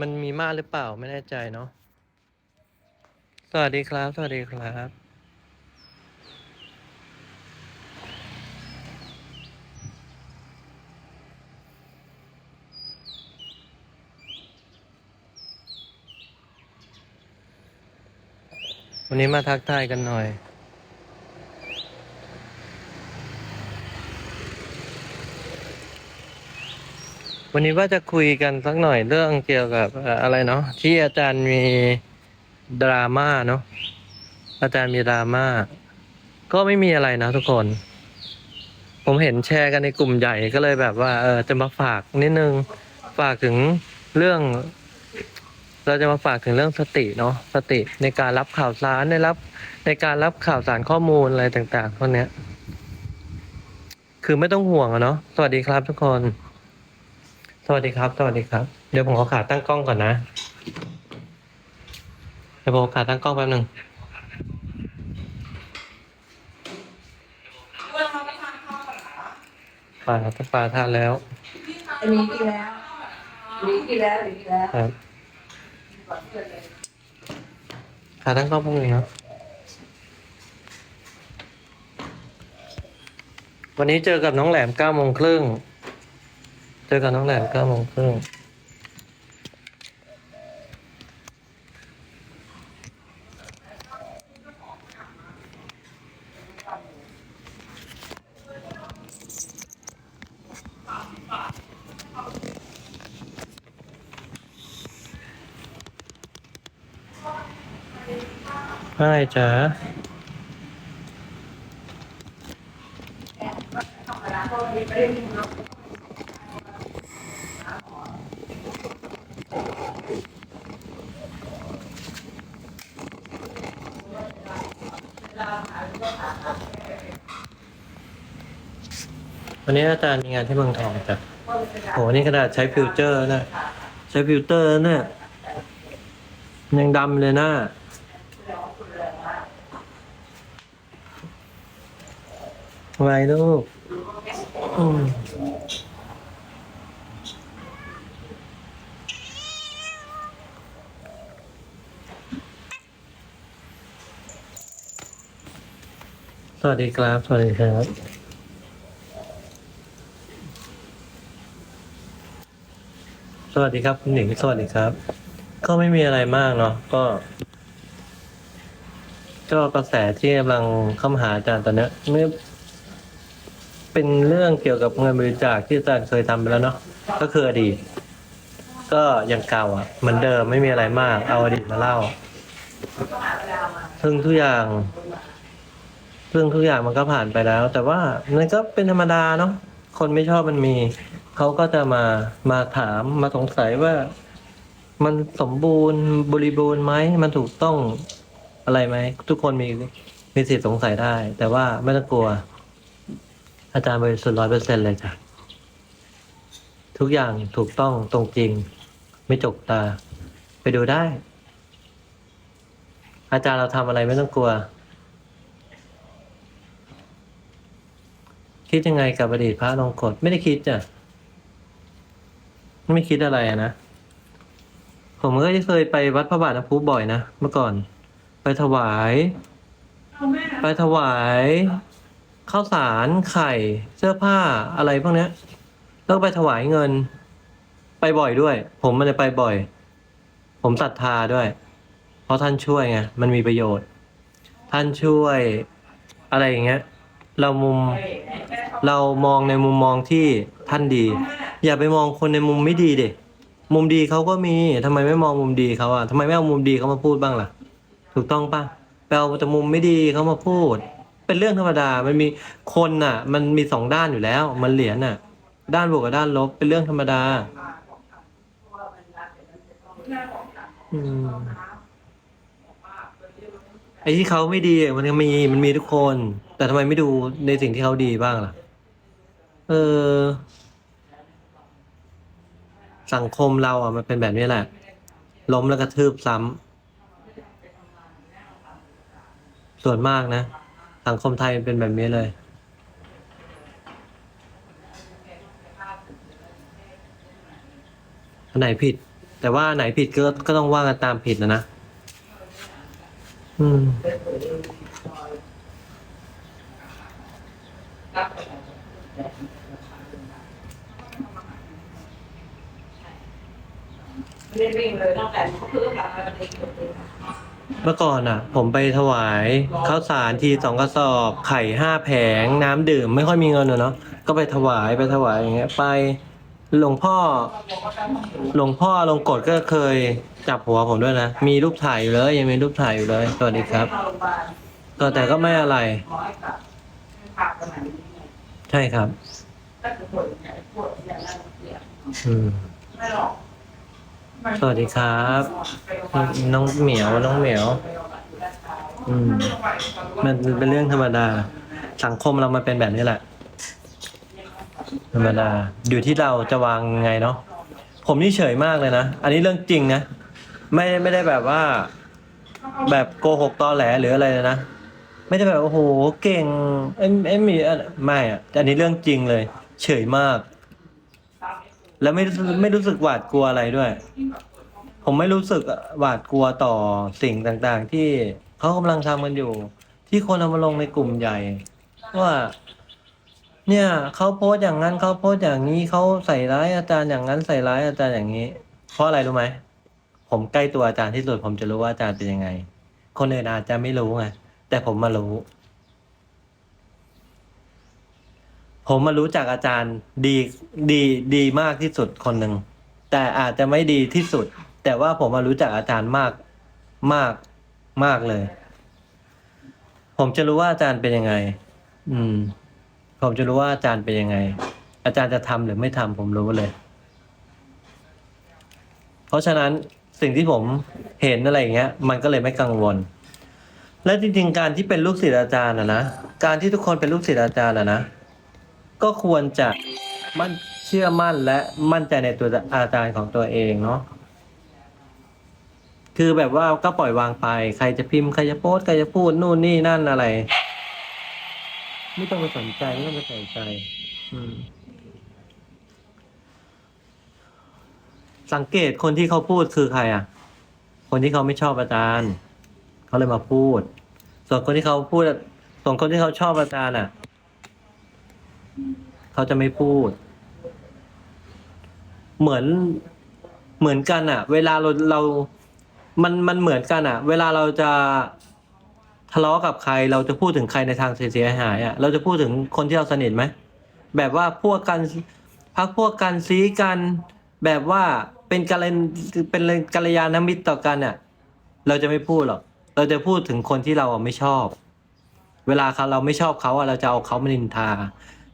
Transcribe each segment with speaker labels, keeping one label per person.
Speaker 1: มันมีมากหรือเปล่าไม่แน่ใจเนาะ สวัสดีครับ สวัสดีครับวันนี้มาทักทายกันหน่อย วันนี้ว่าจะคุยกันสักหน่อยเรื่องเกี่ยวกับเอ่ออะไรเนาะที่อาจารย์มีดราม่าเนาะอาจารย์มีดราม่าก็ไม่มีอะไรนะทุกคน ผมเห็นแชร์กันในกลุ่มใหญ่ก็เลยแบบว่าเออจะมาฝากนิดนึงฝากถึงเรื่อง เราจะมาฝากถึงเรื่องสติเนาะสติในการรับข่าวสารในรับในการรับข่าวสารข้อมูลอะไรต่างๆพวกเนี้ย คือไม่ต้องห่วงอะเนาะสวัสดีครับทุกคน สวัสดีครับ สวัสดีครับ เดี๋ยวผมขอขาตั้งกล้องก่อนนะ เดี๋ยวผมขอขาตั้งกล้องแป๊บหนึ่ง
Speaker 2: เรื่องเราไปทานข้าวกันเหรอ
Speaker 1: ปลาถ้าปลาทานแล้ว
Speaker 2: อันนี้กินแล้วอันนี้กินแล้วอันนี้กินแล้ว
Speaker 1: ครับ
Speaker 2: ก่อนเพื่อนเลย
Speaker 1: ขาตั้งกล้องแป๊บหนึงนะวันนี้เจอกับน้องแหลมเก้าโมงครึ่งเจ อกับน้องแหลมเก้าโมงครึ่งใช่จ๋า วันนี้อาจารย์มีงานที่เมืองทองจ้ะโหนี่ขนาดใช้ฟิลเตอร์นะ ใช้ฟิลเตอร์นี่ยยังดำเลยน้าไว้ลูกสวัสดีครับ สวัสดีครับ สวัสดีครับคุณหนิงสวัสดีครับ ก็ไม่มีอะไรมากเนาะก็ ก็กระแสที่กำลังเข้ามาหาอาจารย์ตอนเนี้ยไม่เป็นเรื่องเกี่ยวกับเงินบริจาคที่อาจารย์เคยทำไปแล้วเนาะก็คืออดีต ก็ยังเก่าอะเหมือนเดิมไม่มีอะไรมาก เอาอดีตมาเล่าซึ่งทุกอย่างซึ่งทุกอย่างมันก็ผ่านไปแล้ว แต่ว่ามันก็เป็นธรรมดาเนาะคนไม่ชอบมันมี เขาก็จะมามาถามมาสงสัยว่ามันสมบูรณ์บริบูรณ์ไหมมันถูกต้องอะไรไหมทุกคนมีมีสิทธิ์สงสัยได้ แต่ว่าไม่ต้องกลัว อาจารย์บริสุทธิ์ร้อยเปอร์เซ็นเลยจ้ะทุกอย่างถูกต้องตรงจริง ไม่จกตา ไปดูได้ อาจารย์เราทำอะไรไม่ต้องกลัว คิดยังไงกับอดีตพระลงกฎไม่ได้คิดจ้ะ ไม่คิดอะไรอะนะ ผมก็เคยไปวัดพระบาทน้ำพุบ่อยนะเมื่อก่อน ไปถวาย ไปถวายข้าวสารไข่ เสื้อผ้าอะไรพวกเนี้ยแล้วก็ไปถวายเงิน ไปบ่อยด้วย ผมมันจะไปบ่อย ผมศรัทธาด้วย เพราะท่านช่วยไงมันมีประโยชน์ ท่านช่วยอะไรอย่างเงี้ย เรามุมเรามองในมุมมองที่ท่านดี อย่าไปมองคนในมุมไม่ดีเด็มุมดีเขาก็มีทำไมไม่มองมุมดีเขาอะทำไมไม่เอามุมดีเขามาพูดบ้างล่ะ ถูกต้องปะไปเอาแต่มุมไม่ดีเขามาพูด เป็นเรื่องธรรมดามันมีคนน่ะ มันมีสองด้านอยู่แล้ว มันเหรียญน่ะ ด้านบวกกับด้านลบเป็นเรื่องธรรมดา อืมไอ้ที่เขาไม่ดีมันมีมันมีทุกคน แต่ทำไมไม่ดูในสิ่งที่เขาดีบ้างล่ะ เออ สังคมเราอะมันเป็นแบบนี้แหละ ล้มแล้วกระทืบซ้ำส่วนมากนะ สังคมไทยมันเป็นแบบนี้เลยอันไหนผิด แต่ว่าไหนผิดก็ก็ต้องว่ากันตามผิดนะนะ อืม
Speaker 2: รีย นวิ่งเลยตั้งแต่เขาเพิ่งมาเด็ก
Speaker 1: เมื่อก่อนอะ ผมไปถวายข้าวสารทีสองกระสอบ ไข่ห้าแผง น้ำดื่มไม่ค่อยมีเงินอะเนาะก็ไปถวายไปถวายอย่างเงี้ย ไปหลวงพ่อ หลวงพ่อลงกฎก็เคยจับหัวผมด้วยนะ มีรูปถ่ายอยู่เลย ยังมีรูปถ่ายอยู่เลยสวัสดีครับ
Speaker 2: เข้าโรงพยาบาล
Speaker 1: ก็แต่ก็ไม่อะไร
Speaker 2: หมอให้กลับพาไปไหน
Speaker 1: ใช่ครับ
Speaker 2: ถ้าเกิดปวดไหนปวดอย่างนั้นเนี่ย
Speaker 1: อืม
Speaker 2: ไม่หรอก
Speaker 1: สวัสดีครับ น้องเหมียวน้องเหมียวอืมมันเป็นเรื่องธรรมดา สังคมเรามันเป็นแบบนี้แหละ ธรรมดา อยู่ที่เราจะวางไงเนาะผมนี่เฉยมากเลยนะ อันนี้เรื่องจริงนะ ไม่ไม่ได้แบบว่า แบบโกหกตอแหลหรืออะไรเลยนะ ไม่ได้แบบโอ้โหเก่งเอ็มเอ็มมีไม่อะอันนี้เรื่องจริงเลย เฉยมาก แล้วไม่รู้สึกไม่รู้สึกหวาดกลัวอะไรด้วย ผมไม่รู้สึกหวาดกลัวต่อสิ่งต่างๆ ที่เขากำลังทำกันอยู่ ที่คนเอามาลงในกลุ่มใหญ่ ว่า เนี่ยเขาโพสต์อย่างนั้นเขาโพสต์อย่างนี้เขาใส่ร้ายอาจารย์อย่างนั้นใส่ร้ายอาจารย์อย่างนี้ เพราะอะไรรู้ไหมผมใกล้ตัวอาจารย์ที่สุดผมจะรู้ว่าอาจารย์เป็นยังไง คนอื่นอาจจะไม่รู้ไงแต่ผมมารู้ ผมมารู้จักอาจารย์ดีดีดีมากที่สุดคนหนึ่งแต่อาจจะไม่ดีที่สุด แต่ว่าผมมารู้จักอาจารย์มากมากมากเลย ผมจะรู้ว่าอาจารย์เป็นยังไง อืม ผมจะรู้ว่าอาจารย์เป็นยังไง อาจารย์จะทำหรือไม่ทำผมรู้เลย เพราะฉะนั้นสิ่งที่ผมเห็นอะไรอย่างเงี้ย มันก็เลยไม่กังวล และจริงๆการที่เป็นลูกศิษย์อาจารย์อะนะการที่ทุกคนเป็นลูกศิษย์อาจารย์อะนะ ก็ควรจะมั่นเชื่อมั่นและมั่นใจในตัวอาจารย์ของตัวเองเนาะคือแบบว่าก็ปล่อยวางไป ใครจะพิมพ์ใครจะโพสใครจะพูดนู่นนี่นั่นอะไร ไม่ต้องไปสนใจไม่ต้องไปใส่ใจ อืม สังเกตคนที่เขาพูดคือใคร อะ คนที่เขาไม่ชอบอาจารย์เขาเลยมาพูด ส่วนคนที่เขาพูด ส่วนคนที่เขาชอบอาจารย์อะ เขาจะไม่พูด เหมือนเหมือนกันอะเวลาเราเรา มันมันเหมือนกันอะเวลาเราจะทะเลาะกับใคร เราจะพูดถึงใครในทางเสียหายอะเราจะพูดถึงคนที่เราสนิทไหมแบบว่าพวกกันพักพวกกันซีกันแบบว่าเป็นกัลเป็นกัลยาณมิตรต่อกันอะเราจะไม่พูดหรอกเราจะพูดถึงคนที่เราไม่ชอบ เวลาเขาเราไม่ชอบเขาอะเราจะเอาเขามานินทา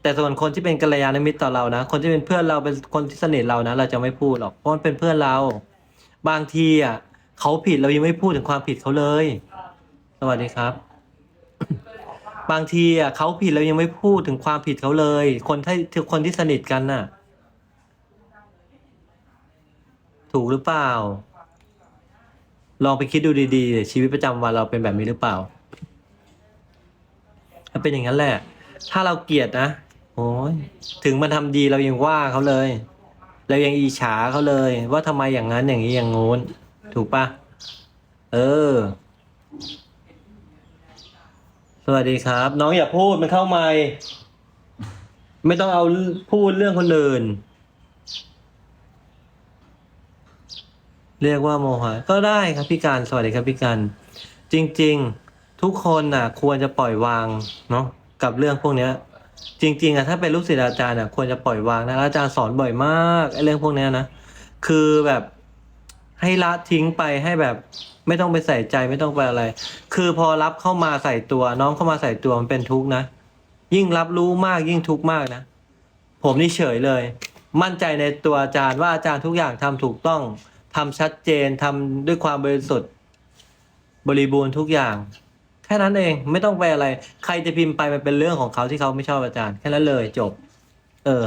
Speaker 1: แต่ส่วนคนที่เป็นกัลยาณมิตรต่อเรานะ คนที่เป็นเพื่อนเราเป็นคนที่สนิทเรานะ เราจะไม่พูดหรอกเพราะมันเป็นเพื่อนเรา บางทีอะเขาผิดเรายังไม่พูดถึงความผิดเขาเลย สวัสดีครับ บางทีอะเขาผิดเรายังไม่พูดถึงความผิดเขาเลย คนที่คนที่สนิทกันน่ะ ถูกหรือเปล่า ลองไปคิดดูดีๆ ชีวิตประจำวันเราเป็นแบบนี้หรือเปล่าถ้าเป็นอย่างนั้นแหละ ถ้าเราเกลียดนะ โอ้ยถึงมันทำดีเรายังว่าเขาเลย เรายังอิจฉาเขาเลย ว่าทำไมอย่างนั้นอย่างนี้อย่างงู้น ถูกปะเออ สวัสดีครับ น้องอย่าพูดมันเข้าไม่ไม่ต้องเอาพูดเรื่องคนอื่น เรียกว่าโมหะก็ได้ครับพี่การสวัสดีครับพี่การจริง ๆ ทุกคนน่ะ ควรจะปล่อยวางเนาะกับเรื่องพวกเนี้ย จริง ๆอะถ้าเป็นลูกศิษย์อาจารย์อะควรจะปล่อยวางนะอาจารย์สอนบ่อยมากไอ้เรื่องพวกเนี้ยนะคือแบบให้ละทิ้งไปให้แบบไม่ต้องไปใส่ใจไม่ต้องไปอะไร คือพอรับเข้ามาใส่ตัว น้องเข้ามาใส่ตัวมันเป็นทุกข์นะ ยิ่งรับรู้มากยิ่งทุกข์มากนะ ผมนี่เฉยเลย มั่นใจในตัวอาจารย์ว่าอาจารย์ทุกอย่างทำถูกต้องทำชัดเจนทำด้วยความบริสุทธิ์ บริบูรณ์ทุกอย่าง ค่นั้นเองไม่ต้องไปอะไร ใครจะพิมพ์ไปมันเป็นเรื่องของเขาที่เขาไม่ชอบอาจารย์แค่นั้นเลยจบ เออ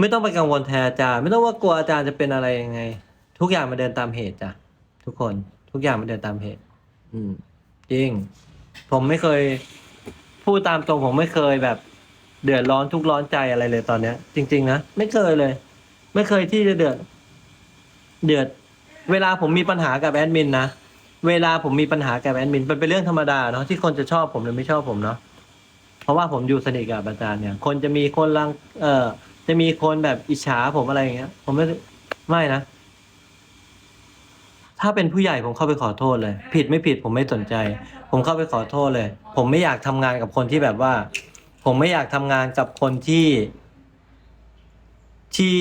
Speaker 1: ไม่ต้องไปกังวลแทนอาจารย์ ไม่ต้องว่ากลัวอาจารย์จะเป็นอะไรยังไง ทุกอย่างมันเดินตามเหตุจ้ะทุกคนทุกอย่างมันเดินตามเหตุ อืม จริง ผมไม่เคยพูดตามตรงผมไม่เคยแบบ เดือดร้อนทุกข์ร้อนใจอะไรเลยตอนเนี้ย จริง ๆ นะไม่เคยเลย ไม่เคยที่จะเดือด เดือด เวลาผมมีปัญหากับแอดมินนะ เวลาผมมีปัญหากับแอดมินมันเป็นเรื่องธรรมดาเนาะที่คนจะชอบผมหรือไม่ชอบผมเนาะเพราะว่าผมอยู่สนิทกับอาจารย์เนี่ย คนจะมีคนรังเอ่อ จะมีคนแบบอิจฉาผมอะไรอย่างเงี้ย ผมไม่ไม่นะ ถ้าเป็นผู้ใหญ่ผมเข้าไปขอโทษเลย ผิดไม่ผิดผมไม่สนใจ ผมเข้าไปขอโทษเลย ผมไม่อยากทำงานกับคนที่แบบว่า ผมไม่อยากทำงานกับคนที่ ที่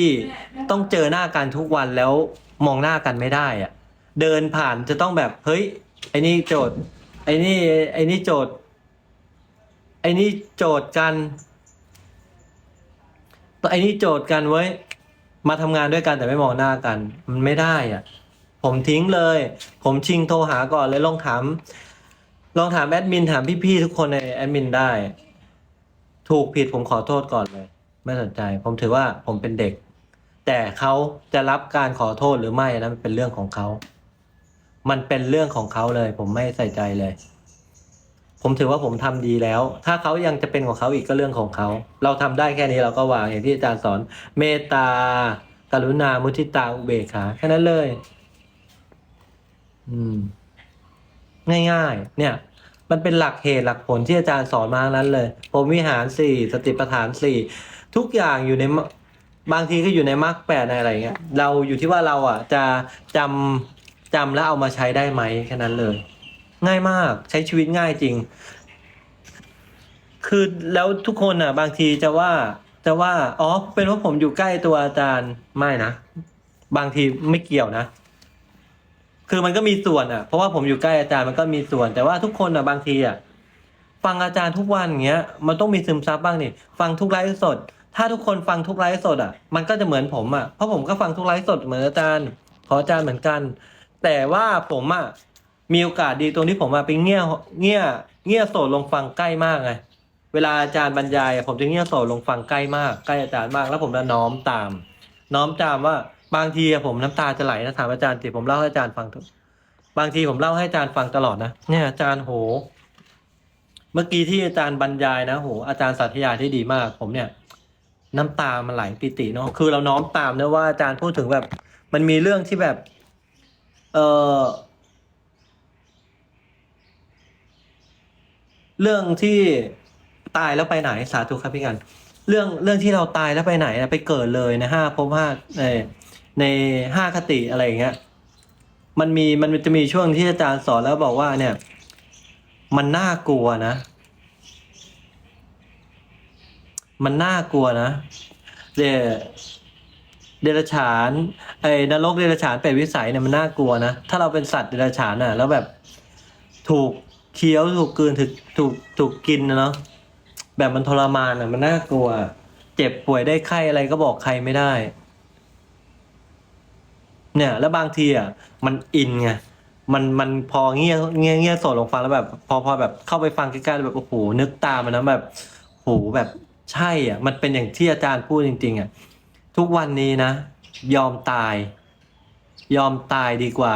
Speaker 1: ต้องเจอหน้ากันทุกวันแล้วมองหน้ากันไม่ได้อะ เดินผ่านจะต้องแบบเฮ้ยไอ้นี่โจทย์ ไอ้นี่ไอ้นี่โจทย์ ไอ้นี่โจทย์กันไอ้นี่โจทย์กันไว้ยมาทำงานด้วยกันแต่ไม่มองหน้ากัน มันไม่ได้อะ ผมทิ้งเลย ผมชิงโทรหาก่อนเลยลองถาม ลองถามแอดมินถามพี่ๆทุกคนในแอดมินได้ ถูกผิดผมขอโทษก่อนเลย ไม่สนใจ ผมถือว่าผมเป็นเด็ก แต่เขาจะรับการขอโทษหรือไม่นะมันเป็นเรื่องของเขา มันเป็นเรื่องของเขาเลย ผมไม่ใส่ใจเลย ผมถือว่าผมทำดีแล้ว ถ้าเขายังจะเป็นของเขาอีกก็เรื่องของเขา เราทำได้แค่นี้เราก็วางอย่างที่อาจารย์สอน เมตตา กรุณา มุทิตา อุเบกขาแค่นั้นเลย อืม ง่ายๆ เนี่ยมันเป็นหลักเหตุหลักผลที่อาจารย์สอนมางนั้นเลยผมวิหารสี่สติปัฏฐานสี่ทุกอย่างอยู่ในบางทีก็อยู่ในมรรคแปดในอะไรเงี้ยเราอยู่ที่ว่าเราอะ จะจำ จำแล้วเอามาใช้ได้ไหมแค่นั้นเลย ง่ายมากใช้ชีวิตง่ายจริง คือแล้วทุกคนอะ บางทีจะว่าจะว่าอ๋อเป็นเพราะผมอยู่ใกล้ตัวอาจารย์ไม่นะบางทีไม่เกี่ยวนะ คือมันก็มีส่วนอะ เพราะว่าผมอยู่ใกล้อาจารย์มันก็มีส่วน แต่ว่าทุกคนอะบางทีอะฟังอาจารย์ทุกวันอย่างเงี้ย มันต้องมีซึมซับบ้างนี่ฟังทุกไลฟ์สด ถ้าทุกคนฟังทุกไลฟ์สดอะ มันก็จะเหมือนผมอะเพราะผมก็ฟังทุกไลฟ์สดเหมือนอาจารย์ขออาจารย์เหมือนกัน แต่ว่าผมอะมีโอกาสดีตรงที่ผมมาไปเงี่ยเงี่ยเงี่ยโสดลงฟังใกล้มากไงเวลาอาจารย์บรรยายผมจะเงี่ยโสดลงฟังใกล้มากใกล้อาจารย์มาก แล้วผมจะน้อมตาม น้อมตามว่าบางทีผมน้ำตาจะไหลนะถามอาจารย์สิผมเล่าให้อาจารย์ฟังทุกบางทีผมเล่าให้อาจารย์ฟังตลอดนะเนี่ยอาจารย์โห เมื่อกี้ที่อาจารย์บรรยายนะโหอาจารย์สาธยาที่ดีมาก ผมเนี่ย น้ำตามันไหลปิติเนาะคือเราน้อมตามนะว่าอาจารย์พูดถึงแบบ มันมีเรื่องที่แบบ เออเรื่องที่ตายแล้วไปไหนสาธุครับพี่กัน เรื่องเรื่องที่เราตายแล้วไปไหนนะไปเกิดเลยในห้าภพห้าในในห้าคติอะไรอย่างเงี้ยมันมีมันจะมีช่วงที่อาจารย์สอนแล้วบอกว่าเนี่ย มันน่ากลัวนะ มันน่ากลัวนะเด เดรัจฉานไอ้นรกเดรัจฉานเป็ดวิสัยเนี่ยมันน่ากลัวนะถ้าเราเป็นสัตว์เดรัจฉานน่ะ แล้วแบบถูกเคี้ยวถูกกลืนถูกถูกถูกกินนะเนาะแบบมันทรมานอะ มันน่ากลัว เจ็บป่วยได้ไข้อะไรก็บอกใครไม่ได้ เนี่ย แล้วบางทีอะมันอินไงมันมันพอเงี้ยเงี้ยเงี้ยสดลงฟังแล้วแบบ พอพอแบบเข้าไปฟังใกล้ๆแบบโอ้โหนึกตามมันนะแบบโหแบบใช่อะ มันเป็นอย่างที่อาจารย์พูดจริง ๆ อะ ทุกวันนี้นะ ยอมตาย ยอมตายดีกว่า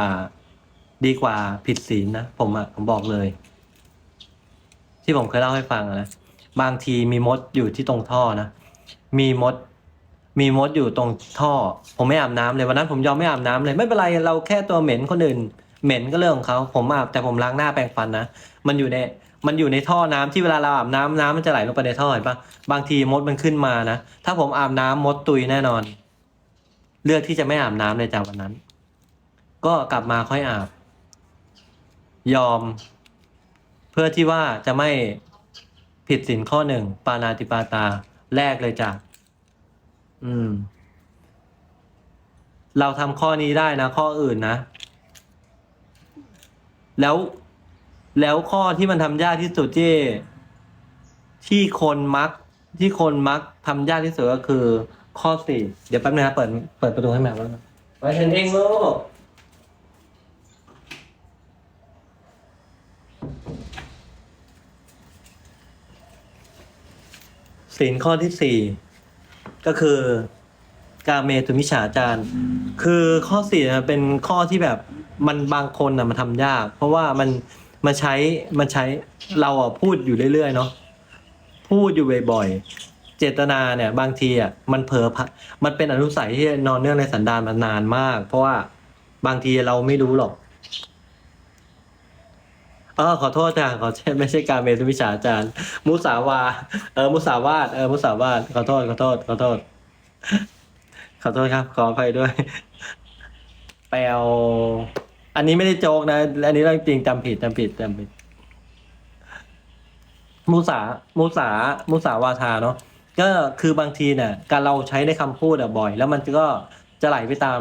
Speaker 1: ดีกว่าผิดศีลนะผมอะผมบอกเลย ที่ผมเคยเล่าให้ฟังนะบางทีมีมดอยู่ที่ตรงท่อนะมีมด มีมดอยู่ตรงท่อ ผมไม่อาบน้ำเลยวันนั้นผมยอมไม่อาบน้ำเลยไม่เป็นไรเราแค่ตัวเหม็นคนอื่นเหม็นก็เรื่องของเขาผมอาบแต่ผมล้างหน้าแปรงฟันนะมันอยู่ใน มันอยู่ในท่อน้ำที่เวลาเราอาบน้ำน้ำมันจะไหลลงไปในท่อเห็นปะบางทีมดมันขึ้นมานะ ถ้าผมอาบน้ำมดตุยแน่นอน เลือกที่จะไม่อาบน้ำเลยจากวันนั้น ก็กลับมาค่อยอาบ ยอม เพื่อที่ว่าจะไม่ผิดสินข้อหนึ่งปานาติปาตาแรกเลยจ้ะอืม เราทำข้อนี้ได้นะ ข้ออื่นนะ แล้ว แล้วข้อที่มันทำยากที่สุดที่ที่คนมักที่คนมักทำยากที่สุดก็คือ ข้อสี่เดี๋ยวแป๊บนึงนะเปิดเปิดประตูให้แมวแล้วไว้ฉันเองลูกศีลข้อที่สี่ก็คือ กาเมตุมิฉาจารคือข้อสี่นะเป็นข้อที่แบบมันบางคนนะมันทำยาก เพราะว่ามัน มันใช้มันใช้เราอะพูดอยู่เรื่อยๆเนาะพูดอยู่บ่อยๆเจตนาเนี่ย บางทีอะมันเผลอพะมันเป็นอนุสัยที่นอนเนื่องในสันดานมานานมาก เพราะว่าบางทีเราไม่รู้หรอกเออขอโทษจารย์ขอไม่ใช่การเมตุวิชาอาจารย์ มุสาวา เออมุสาวาทเออมุสาวาทขอโทษขอโทษขอโทษ ขอโทษครับ ขออภัยด้วย แปล อันนี้ไม่ได้โจกนะ อันนี้เรื่องจริงจำผิดจำผิดจำผิด มุสา มุสา มุสาวาทาเนาะ ก็คือบางทีเนี่ย การเราใช้ในคำพูดอะบ่อย แล้วมันก็จะไหลไปตาม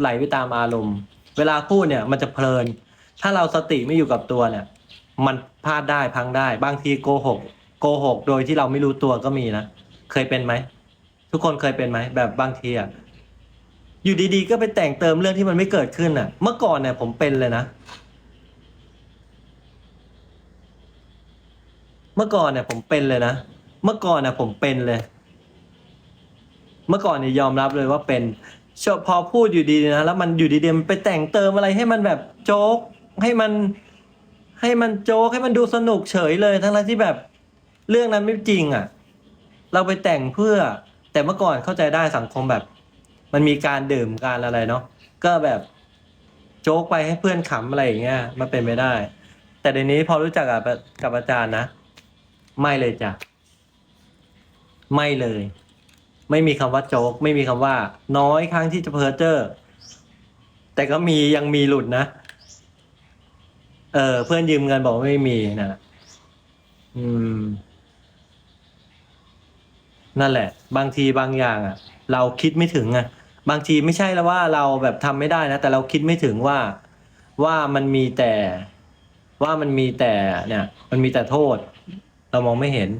Speaker 1: ไหลไปตามอารมณ์ เวลาพูดเนี่ย มันจะเพลิน ถ้าเราสติไม่อยู่กับตัวเนี่ย มันพลาดได้พังได้ บางทีโกหก โกหก โดยที่เราไม่รู้ตัวก็มีนะ เคยเป็นไหม ทุกคนเคยเป็นไหม แบบบางทีอะ อยู่ดีๆ ก็ไปแต่งเติมเรื่องที่มันไม่เกิดขึ้นอะ เมื่อก่อนเนี่ยผมเป็นเลยนะ เมื่อก่อนเนี่ยผมเป็นเลยนะ เมื่อก่อนเนี่ยผมเป็นเลย เมื่อก่อนเนี่ยยอมรับเลยว่าเป็นชอบพอพูดอยู่ดีนะแล้วมันอยู่ดีๆมันไปแต่งเติมอะไรให้มันแบบโจ๊กให้มันให้มันโจ๊กให้มันดูสนุกเฉยเลย ทั้งที่แบบเรื่องนั้นไม่จริงอะ เราไปแต่งเพื่อแต่เมื่อก่อนเข้าใจได้สังคมแบบ มันมีการดื่มการอะไรเนาะก็แบบโจ๊กไปให้เพื่อนขำอะไรอย่างเงี้ยมันเป็นไม่ได้ แต่เดี๋ยวนี้พอรู้จักกับกับอาจารย์นะ ไม่เลยจ้ะไม่เลย ไม่มีคำว่าโจ๊ก ไม่มีคำว่า น้อยครั้งที่จะเพอเจ้อแต่ก็มียังมีหลุดนะ เออ เพื่อนยืมเงินบอกไม่มีนะอืม นั่นแหละ บางทีบางอย่างอะ เราคิดไม่ถึงอะ บางทีไม่ใช่แล้วว่าเราแบบทำไม่ได้นะ แต่เราคิดไม่ถึงว่าว่ามันมีแต่ว่ามันมีแต่เนี่ย มันมีแต่โทษ เรามองไม่เห็น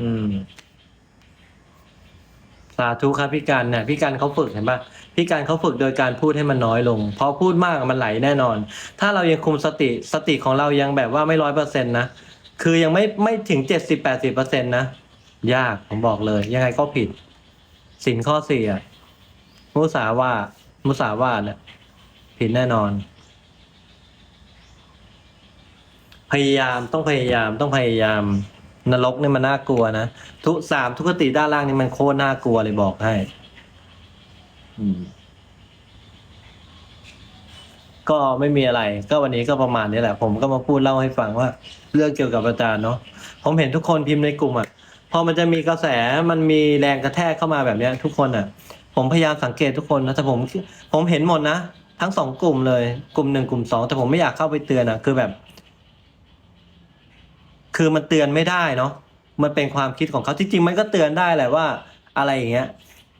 Speaker 1: อืมสาธุครับพี่การเนี่ยพี่การเขาฝึกเห็นปะพี่การเขาฝึกโดยการพูดให้มันน้อยลงพราะพูดมากมันไหลแน่นอน ถ้าเรายังคุมสติสติของเรายังแบบว่าไม่ร้อยเปอร์เซ็นต์นะคือยังไม่ไม่ถึงเจ็ดสิบแปดสิบเปอร์เซ็นต์นะยากผมบอกเลย ยังไงก็ผิด สินข้อสี่อะมุสาวามุสาวาทเนี่ยผิดแน่นอน พยายามต้องพยายามต้องพยายาม นรกนี่มันน่ากลัวนะทุสามทุกขติด้านล่างนี่มันโคตรน่ากลัวเลยบอกให้ อืมก็ไม่มีอะไร ก็วันนี้ก็ประมาณนี้แหละ ผมก็มาพูดเล่าให้ฟังว่า เรื่องเกี่ยวกับอาจารย์เนาะผมเห็นทุกคนพิมพ์ในกลุ่มอะ พอมันจะมีกระแสมันมีแรงกระแทกเข้ามาแบบเนี้ย ทุกคนอะ ผมพยายามสังเกตทุกคนนะแต่ผมผมเห็นหมดนะทั้งสองกลุ่มเลยกลุ่มหนึ่งกลุ่มสองแต่ผมไม่อยากเข้าไปเตือนอะ คือแบบ คือมันเตือนไม่ได้เนาะมันเป็นความคิดของเขาที่จริงมันก็เตือนได้แหละว่า อะไรอย่างเงี้ย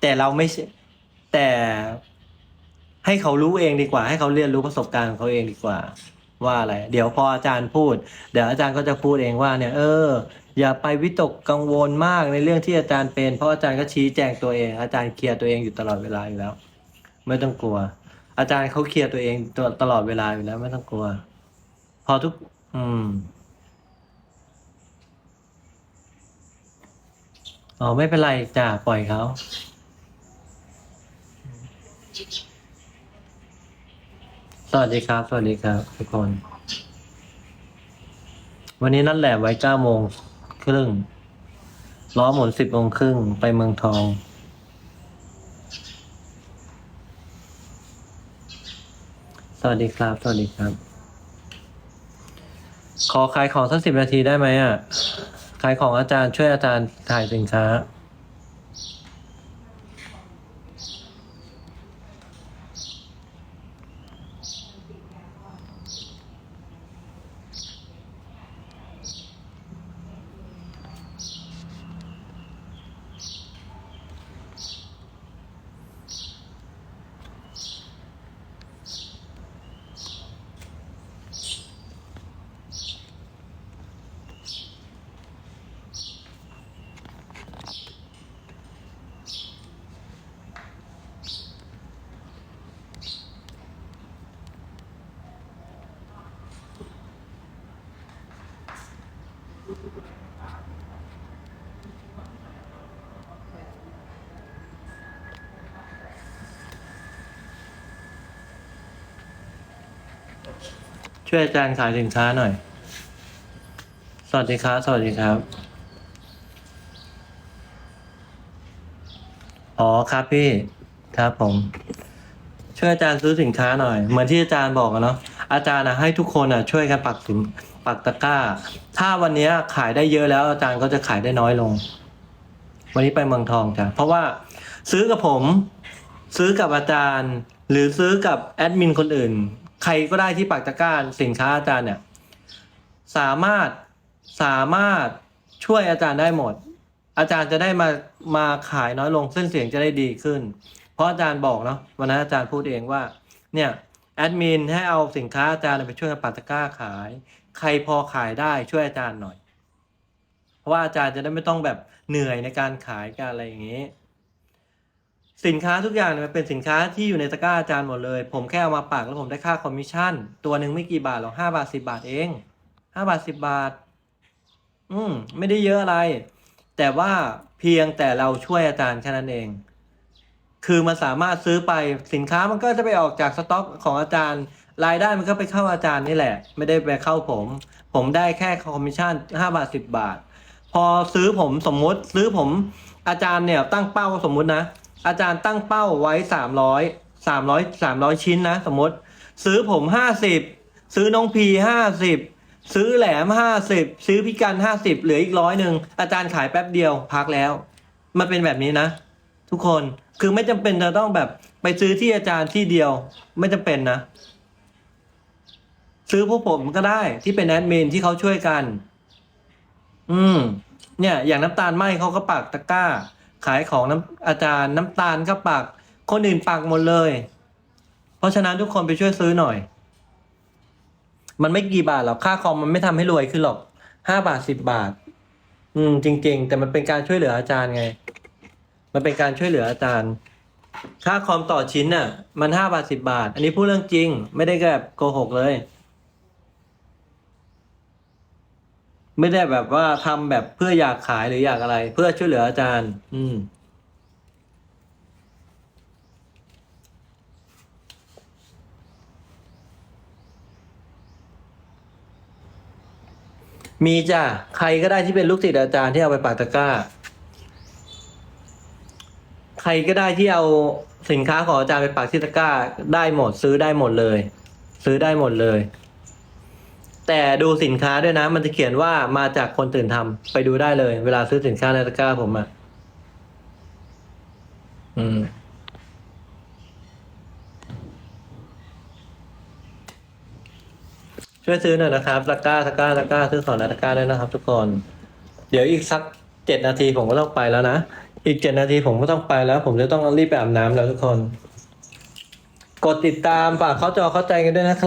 Speaker 1: แต่เราไม่แต่ให้เขารู้เองดีกว่า ให้เขาเรียนรู้ประสบการณ์ของเขาเองดีกว่า ว่าอะไร เดี๋ยวพออาจารย์พูด เดี๋ยวอาจารย์ก็จะพูดเองว่าเนี่ย เออ อย่าไปวิตกกังวลมากในเรื่องที่อาจารย์เป็น เพราะอาจารย์ก็ชี้แจงตัวเอง อาจารย์เคลียร์ตัวเองอยู่ตลอดเวลาอยู่แล้ว ไม่ต้องกลัว อาจารย์เขาเคลียร์ตัวเองตตลอดเวลาอยู่แล้ว ไม่ต้องกลัว พอทุก อืมอ๋อไม่เป็นไรจ้าปล่อยเขาสวัสดีครับ สวัสดีครับทุกคน วันนี้นั่นแหละไว้เก้าโมง ครึ่ง ล้อหมุนสิบโมงครึ่งไปเมืองทอง สวัสดีครับ สวัสดีครับ ขอขายของสักสิบนาทีได้ไหมอะ ขายของอาจารย์ช่วยอาจารย์ถ่ายสินค้า ช่วยอาจารย์ขายสินค้าหน่อย สวัสดีครับ สวัสดีครับ อ๋อครับพี่ครับผม ช่วยอาจารย์ซื้อสินค้าหน่อย เหมือนที่อาจารย์บอกอะเนาะอาจารย์อะให้ทุกคนอะช่วยกันปักสินปักตะกร้า ถ้าวันนี้ขายได้เยอะแล้ว อาจารย์ก็จะขายได้น้อยลง วันนี้ไปเมืองทองจ้ะเพราะว่าซื้อกับผม ซื้อกับอาจารย์ หรือซื้อกับแอดมินคนอื่น ใครก็ได้ที่ปักตะกร้าสินค้าอาจารย์เนี่ย สามารถสามารถช่วยอาจารย์ได้หมด อาจารย์จะได้มามาขายน้อยลงเส้นเสียงจะได้ดีขึ้น เพราะอาจารย์บอกเนาะวันนั้นอาจารย์พูดเองว่า เนี่ยแอดมินให้เอาสินค้าอาจารย์ไปช่วยปักตะก้าขาย ใครพอขายได้ช่วยอาจารย์หน่อย เพราะว่าอาจารย์จะได้ไม่ต้องแบบเหนื่อยในการขายการอะไรอย่างนี้ สินค้าทุกอย่างเนี่ยมันเป็นสินค้าที่อยู่ในตะกร้าอาจารย์หมดเลย ผมแค่เอามาปักแล้วผมได้ค่าคอมมิชชั่น ตัวหนึ่งไม่กี่บาทหรอกห้าบาทสิบาทเองห้าบาทสิบาท อืมไม่ได้เยอะอะไร แต่ว่าเพียงแต่เราช่วยอาจารย์แค่นั้นเอง คือมันสามารถซื้อไปสินค้ามันก็จะไปออกจากสต็อกของอาจารย์รายได้มันก็ไปเข้าอาจารย์นี่แหละ ไม่ได้ไปเข้าผม ผมได้แค่คอมมิชชั่นห้าบาทสิบบาท พอซื้อผมสมมติซื้อผมอาจารย์เนี่ยตั้งเป้าสมมุตินะ อาจารย์ตั้งเป้าไว้สามร้อยสามร้อยสามร้อยชิ้นนะ สมมติ ซื้อผมห้าสิบซื้อน้องพีห้าสิบซื้อแหลมห้าสิบซื้อพิกันห้าสิบเหลืออีกร้อยหนึ่งอาจารย์ขายแป๊บเดียวพักแล้ว มันเป็นแบบนี้นะ ทุกคนคือไม่จำเป็นจะต้องแบบไปซื้อที่อาจารย์ที่เดียว ไม่จำเป็นนะ ซื้อพวกผมก็ได้ที่เป็นแอดมินที่เขาช่วยกัน อืม เนี่ย อย่างน้ำตาลไหมเขาก็ปักตะกร้า ขายของน้ำอาจารย์น้ำตาลก็ปัก คนอื่นปักหมดเลย เพราะฉะนั้นทุกคนไปช่วยซื้อหน่อย มันไม่กี่บาทหรอกค่าคอมมันไม่ทำให้รวยขึ้นหรอกห้าบาทสิบบาท อืม จริง ๆ แต่มันเป็นการช่วยเหลืออาจารย์ไง มันเป็นการช่วยเหลืออาจารย์ ค่าคอมต่อชิ้นน่ะ มันห้าบาทสิบบาท อันนี้พูดเรื่องจริง ไม่ได้แบบโกหกเลย ไม่ได้แบบว่าทำแบบเพื่ออยากขายหรืออยากอะไร เพื่อช่วยเหลืออาจารย์ อืม มีจ้ะใครก็ได้ที่เป็นลูกศิษย์อาจารย์ที่เอาไปปักตะกร้า ใครก็ได้ที่เอาสินค้าของอาจารย์ไปปักที่ตะกร้า ได้หมดซื้อได้หมดเลย ซื้อได้หมดเลย แต่ดูสินค้าด้วยนะ มันจะเขียนว่ามาจากคนตื่นทำไปดูได้เลย เวลาซื้อสินค้าในตะกร้าผมอะอืมช่วยซื้อหน่อยนะครับตะกร้าตะกร้าตะกร้าซื้อของในตะกร้าด้วยนะครับทุกคน เดี๋ยวอีกสักเจ็ดนาทีผมก็ต้องไปแล้วนะ อีกเจ็ดนาทีผมก็ต้องไปแล้ว ผมจะต้องรีบไปอาบน้ำแล้วทุกคน กดติดตามฝากเข้าจอเข้าใจกันด้วยนะครับ